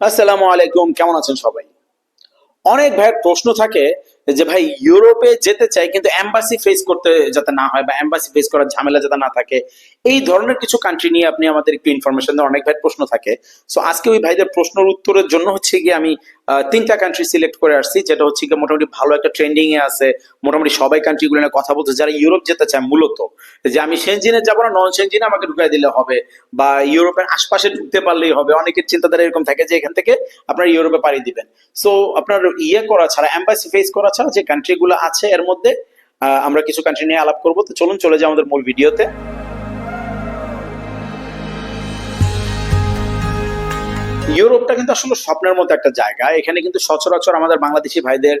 আসসালামু আলাইকুম, কেমন আছেন সবাই? অনেক ভাইয়ের প্রশ্ন থাকে যে, ভাই, ইউরোপে যেতে চাই, কিন্তু এম্বাসি ফেস করতে যাতে না হয় বা এম্বাসি ফেস করার ঝামেলা যাতে না থাকে। এই ধরনের কিছু কান্ট্রি নিয়ে আপনি আমাদের একটু ইনফরমেশন দেন। অনেক ভাইয়ের প্রশ্ন থাকে। সো আজকে ওই ভাইদের প্রশ্নের উত্তরের জন্য হচ্ছে গিয়ে আমি তিনটা কান্ট্রি সিলেক্ট করে আসছি, যেটা হচ্ছে গিয়ে মোটামুটি ভালো একটা ট্রেন্ডিং এ আছে। মোটামুটি সবাই কান্ট্রিগুলো নিয়ে কথা বলতে যারা ইউরোপ যেতে চায় মূলত, যে আমি সেনজিনে যাব না নন সেনজিনে আমাকে ঢুকাই দিলে হবে। বা ইউরোপের আশপাশে ঢুকতে পারলেই হবে। অনেকের চিন্তাধারা এরকম থাকে যে এখান থেকে আপনার ইউরোপে পাড়ি দিবেন। সো আপনার ইয়ে করা ছাড়া এম্বাসি ফেস করা ছাড়া যে কান্ট্রিগুলো আছে, এর মধ্যে আমরা কিছু কান্ট্রি নিয়ে আলাপ করব। তো চলুন, চলে যাই আমাদের মূল ভিডিওতে ইউরোপটা কিন্তু আসলে স্বপ্নের মতো একটা জায়গা। এখানে কিন্তু সচরাচর আমাদের বাংলাদেশি ভাইদের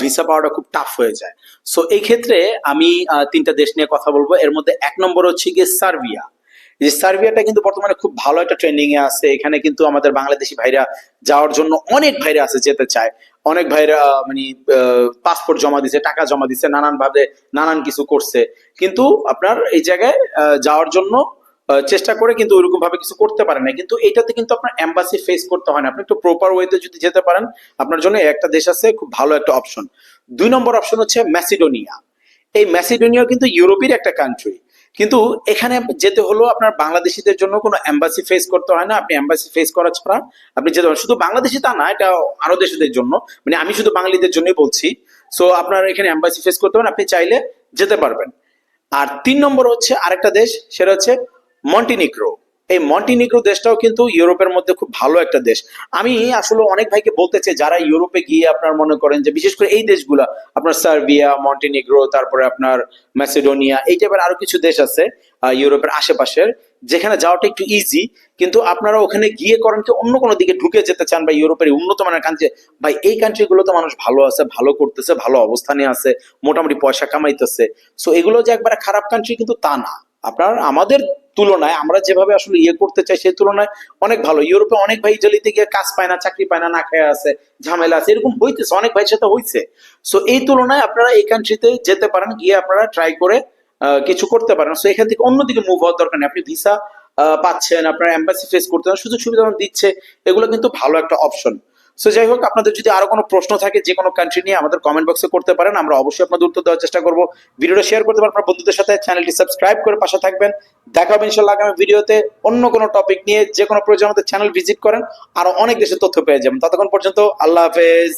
ভিসা পাওয়াটা খুব টাফ হয়ে যায়। সো এই ক্ষেত্রে আমি তিনটা দেশ নিয়ে কথা বলব। এর মধ্যে এক নম্বর হচ্ছে গিয়ে সার্বিয়া। যে সার্বিয়াটা কিন্তু বর্তমানে খুব ভালো একটা ট্রেন্ডিং এ আছে। এখানে কিন্তু আমাদের বাংলাদেশি ভাইরা যাওয়ার জন্য অনেক ভাইরা আছে, যেতে চায়। অনেক ভাইরা মানে পাসপোর্ট জমা দিছে, টাকা জমা দিছে নানান ভাবে নানান কিছু করছে। কিন্তু আপনার এই জায়গায় যাওয়ার জন্য চেষ্টা করে কিন্তু ওইরকম ভাবে কিছু করতে পারে না কিন্তু এটাতে কিন্তু আপনার এম্বাসি ফেস করতে হয় না। আপনি একটু প্রপার ওয়েতে যদি যেতে পারেন, আপনার জন্য একটা দেশ আছে, খুব ভালো একটা অপশন দুই নম্বর অপশন হচ্ছে ম্যাসিডোনিয়া এই ম্যাসিডোনিয়া কিন্তু ইউরোপের একটা কান্ট্রি কিন্তু এখানে যেতে হলো আপনার বাংলাদেশিদের জন্য কোনো এম্বাসি ফেস করতে হয় না। আপনি এম্বাসি ফেস করা ছাড়া আপনি যেতে পারেন। শুধু বাংলাদেশি তা না, এটা আরও দেশদের জন্য। মানে আমি শুধু বাঙালিদের জন্যই বলছি। সো আপনার এখানে এম্বাসি ফেস করতে পারেন, আপনি চাইলে যেতে পারবেন। আর তিন নম্বর হচ্ছে আরেকটা দেশ, সেটা হচ্ছে মন্টিনিগ্রো। এই মন্টিনিগ্রো দেশটাও কিন্তু ইউরোপের মধ্যে খুব ভালো একটা দেশ। আমি আসলে অনেক ভাইকে বলতে চাই, যারা ইউরোপে গিয়ে আপনার মনে করেন যে, বিশেষ করে এই দেশগুলা, আপনার সার্বিয়া, মন্টিনিগ্রো, তারপরে আপনার ম্যাসিডোনিয়া, এই টাইপের আরও কিছু দেশ আছে ইউরোপের আশেপাশের, যেখানে যাওয়াটা একটু ইজি কিন্তু আপনারা ওখানে গিয়ে করেন কি, অন্য কোনো দিকে ঢুকে যেতে চান বা ইউরোপের উন্নত মানের কান্ট্রি ভাই, এই কান্ট্রি গুলোতে মানুষ ভালো আছে, ভালো করতেছে, ভালো অবস্থানে আছে, মোটামুটি পয়সা কামাইতেছে। সো এগুলো যে একবারে খারাপ কান্ট্রি কিন্তু তা না। আপনার, আমাদের তুলনায়, আমরা যেভাবে আসলে ইয়ে করতে চাই সেই তুলনায় অনেক ভালো। ইউরোপে অনেক ভাই ইটালিতে গিয়ে কাজ পায় না, চাকরি পায় না না খেয়ে আছে, ঝামেলা আছে, এরকম হইতেছে, অনেক ভাইয়ের সাথে হইছে। সো এই তুলনায় আপনারা এই কান্ট্রিতে যেতে পারেন, গিয়ে আপনারা ট্রাই করে কিছু করতে পারেন। সো এখান থেকে অন্যদিকে মুভ হওয়ার দরকার নেই। আপনি ভিসা পাচ্ছেন, আপনার এম্বাসি ফেস করতে সুযোগ সুবিধা দিচ্ছে, এগুলো কিন্তু ভালো একটা অপশন সো যাই হোক, আপনাদের যদি আরও কোনো প্রশ্ন থাকে যে কোনো কান্ট্রি নিয়ে, আমাদের কমেন্ট বক্সে করতে পারেন। আমরা অবশ্যই আপনাদের উত্তর দেওয়ার চেষ্টা করব। ভিডিওটা শেয়ার করতে পারেন, আপনার বন্ধুদের সাথে। চ্যানেলটি সাবস্ক্রাইব করে পাশে থাকবেন। দেখা হবে ইনশাল্লাহ আগামী ভিডিওতে অন্য কোনো টপিক নিয়ে, যে কোনো প্রয়োজন আমাদের চ্যানেল ভিজিট করেন। আরও অনেক দেশের তথ্য পেয়ে যাবেন। ততক্ষণ পর্যন্ত আল্লাহ হাফেজ।